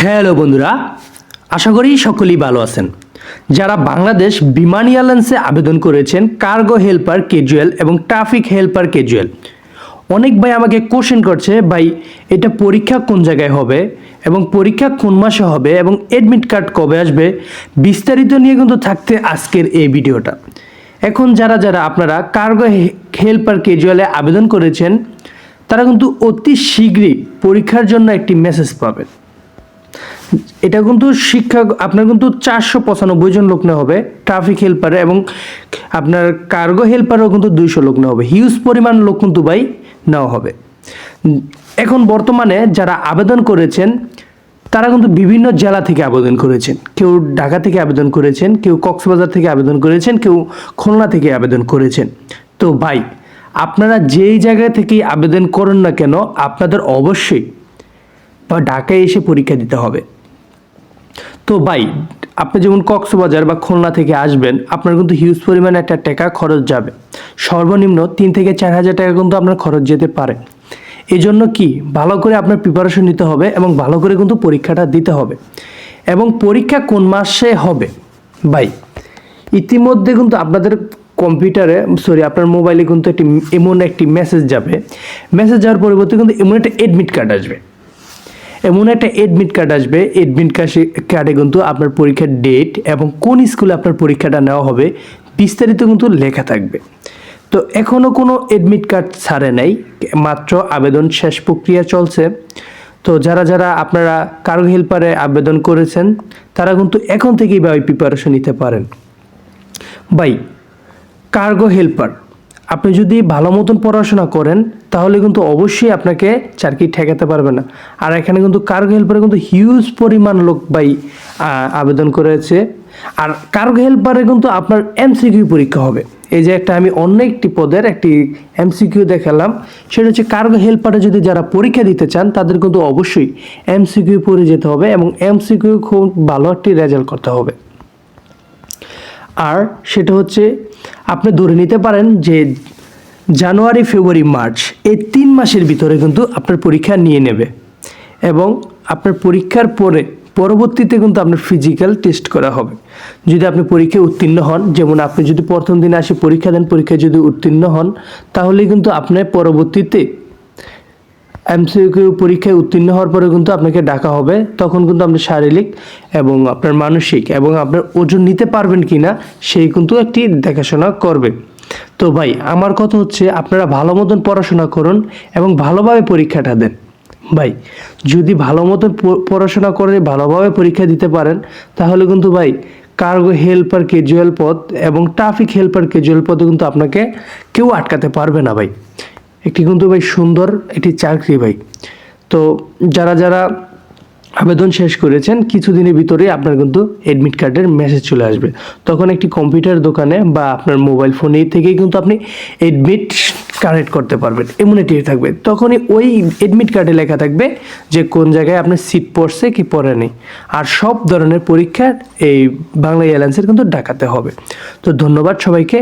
Hello বন্ধুরা, আশা করি সকলেই ভালো আছেন। যারা বাংলাদেশ বিমান এয়ারলাইন্সে আবেদন করেছেন, কার্গো হেল্পার ক্যাজুয়াল এবং ট্রাফিক হেল্পার ক্যাজুয়াল অনেক ভাই আমাকে কোশ্চেন করছে, ভাই, এটা পরীক্ষা কোন জায়গায় হবে এবং পরীক্ষা কোন মাসে হবে এবং অ্যাডমিট কার্ড কবে আসবে? বিস্তারিত নিয়ে কিন্তু থাকতে আজকের এই ভিডিওটা। এখন যারা যারা আপনারা কার্গো হেল্পার ক্যাজুয়ালে আবেদন করেছেন, তারা কিন্তু অতি শীঘ্রই পরীক্ষার জন্য একটি মেসেজ পাবেন। এটা কিন্তু শিক্ষা, আপনার কিন্তু চারশো পঁচানব্বই জন লোক নেওয়া হবে ট্রাফিক হেল্পারে এবং আপনার কার্গো হেল্পারও কিন্তু দুইশো লোক নেওয়া হবে। হিউজ পরিমাণ লোক কিন্তু ভাই নেওয়া হবে। এখন বর্তমানে যারা আবেদন করেছেন, তারা কিন্তু বিভিন্ন জেলা থেকে আবেদন করেছেন। কেউ ঢাকা থেকে আবেদন করেছেন, কেউ কক্সবাজার থেকে আবেদন করেছেন, কেউ খুলনা থেকে আবেদন করেছেন। তো ভাই, আপনারা যেই জায়গা থেকেই আবেদন করেন না কেন, আপনাদের অবশ্যই বা ঢাকায় এসে পরীক্ষা দিতে হবে। তো ভাই, আপনি যেমন কক্সবাজার বা খুলনা থেকে আসবেন, আপনার কিন্তু হিউজ পরিমাণে একটা টাকা খরচ যাবে। সর্বনিম্ন তিন থেকে চার হাজার টাকা কিন্তু আপনার খরচ যেতে পারে। এই জন্য কি? ভালো করে আপনার প্রিপারেশন নিতে হবে এবং ভালো করে কিন্তু পরীক্ষাটা দিতে হবে। এবং পরীক্ষা কোন মাসে হবে? ভাই, ইতিমধ্যে কিন্তু আপনাদের কম্পিউটারে সরি আপনার মোবাইলে কিন্তু একটি, এমন একটি মেসেজ যাবে। মেসেজ যাওয়ার পরিবর্তে কিন্তু এমন একটা এডমিট কার্ড আসবে। এমন একটা এডমিট কার্ড আসবে। এডমিট কার্ডে কিন্তু আপনার পরীক্ষার ডেট এবং কোন স্কুলে আপনার পরীক্ষাটা নেওয়া হবে বিস্তারিত কিন্তু লেখা থাকবে। তো এখনও কোনো এডমিট কার্ড ছাড়ে নাই, মাত্র আবেদন শেষ প্রক্রিয়া চলছে। তো যারা যারা আপনারা কার্গো হেল্পারে আবেদন করেছেন, তারা কিন্তু এখন থেকেই ভাই প্রিপারেশন নিতে পারেন। বাই কার্গো হেল্পার আপনি যদি ভালো মতন পড়াশোনা করেন, তাহলে কিন্তু অবশ্যই আপনাকে চাকরি ঠেকাতে পারবে না। আর এখানে কিন্তু কার্গো হেল্পারে কিন্তু হিউজ পরিমাণ লোক ভাই আবেদন করেছে। আর কার্গো হেল্পারে কিন্তু আপনার এমসিকিউ পরীক্ষা হবে। এই যে একটা আমি অন্য একটি পদের একটি এমসিকিউ দেখালাম, সেটা হচ্ছে কার্গো হেল্পারে যদি যারা পরীক্ষা দিতে চান, তাদের কিন্তু অবশ্যই এমসিকিউ পড়ে যেতে হবে এবং এমসিকিউ খুব ভালো একটি রেজাল্ট করতে হবে। আর সেটা হচ্ছে আপনি ধরে নিতে পারেন যে জানুয়ারি, ফেব্রুয়ারি, মার্চ এই তিন মাসের ভিতরে কিন্তু আপনার পরীক্ষা নিয়ে নেবে এবং আপনার পরীক্ষার পরে, পরবর্তীতে কিন্তু আপনার ফিজিক্যাল টেস্ট করা হবে। যদি আপনি পরীক্ষায় উত্তীর্ণ হন, যেমন আপনি যদি প্রথম দিনে আসে পরীক্ষা দেন, পরীক্ষায় যদি উত্তীর্ণ হন, তাহলে কিন্তু আপনার পরবর্তীতে এমসিকিউ পরীক্ষায় উত্তীর্ণ হওয়ার পরে কিন্তু আপনাকে ডাকা হবে। তখন কিন্তু আপনি শারীরিক এবং আপনার মানসিক এবং আপনার ওজন নিতে পারবেন কি না সেই কিন্তু একটি দেখাশোনা করবে। তো ভাই, আমার কথা হচ্ছে আপনারা ভালো মতন পড়াশোনা করুন এবং ভালোভাবে পরীক্ষাটা দেন। ভাই, যদি ভালো মতন পড়াশোনা করে ভালোভাবে পরীক্ষা দিতে পারেন, তাহলে কিন্তু ভাই, কার্গো হেল্পার ক্যাজুয়াল পদ এবং ট্রাফিক হেল্পার ক্যাজুয়াল পদে কিন্তু আপনাকে কেউ আটকাতে পারবে না ভাই। একটি কিন্তু ভাই সুন্দর, একটি চাকরি ভাই। তো যারা যারা আবেদন শেষ করেছেন, কিছুদিনের ভিতরেই আপনার কিন্তু অ্যাডমিট কার্ডের মেসেজ চলে আসবে। তখন একটি কম্পিউটার দোকানে বা আপনার মোবাইল ফোনে থেকেই কিন্তু আপনি অ্যাডমিট কানেক্ট করতে পারবেন, এমন একটি থাকবে। তখনই ওই অ্যাডমিট কার্ডে লেখা থাকবে যে কোন জায়গায় আপনার সিট পড়ছে কি পড়ে নেই। আর সব ধরনের পরীক্ষা এই বাংলা এয়ারলাইন্সের কিন্তু ডাকাতে হবে। তো ধন্যবাদ সবাইকে,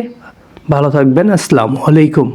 ভালো থাকবেন, আসসালামু আলাইকুম।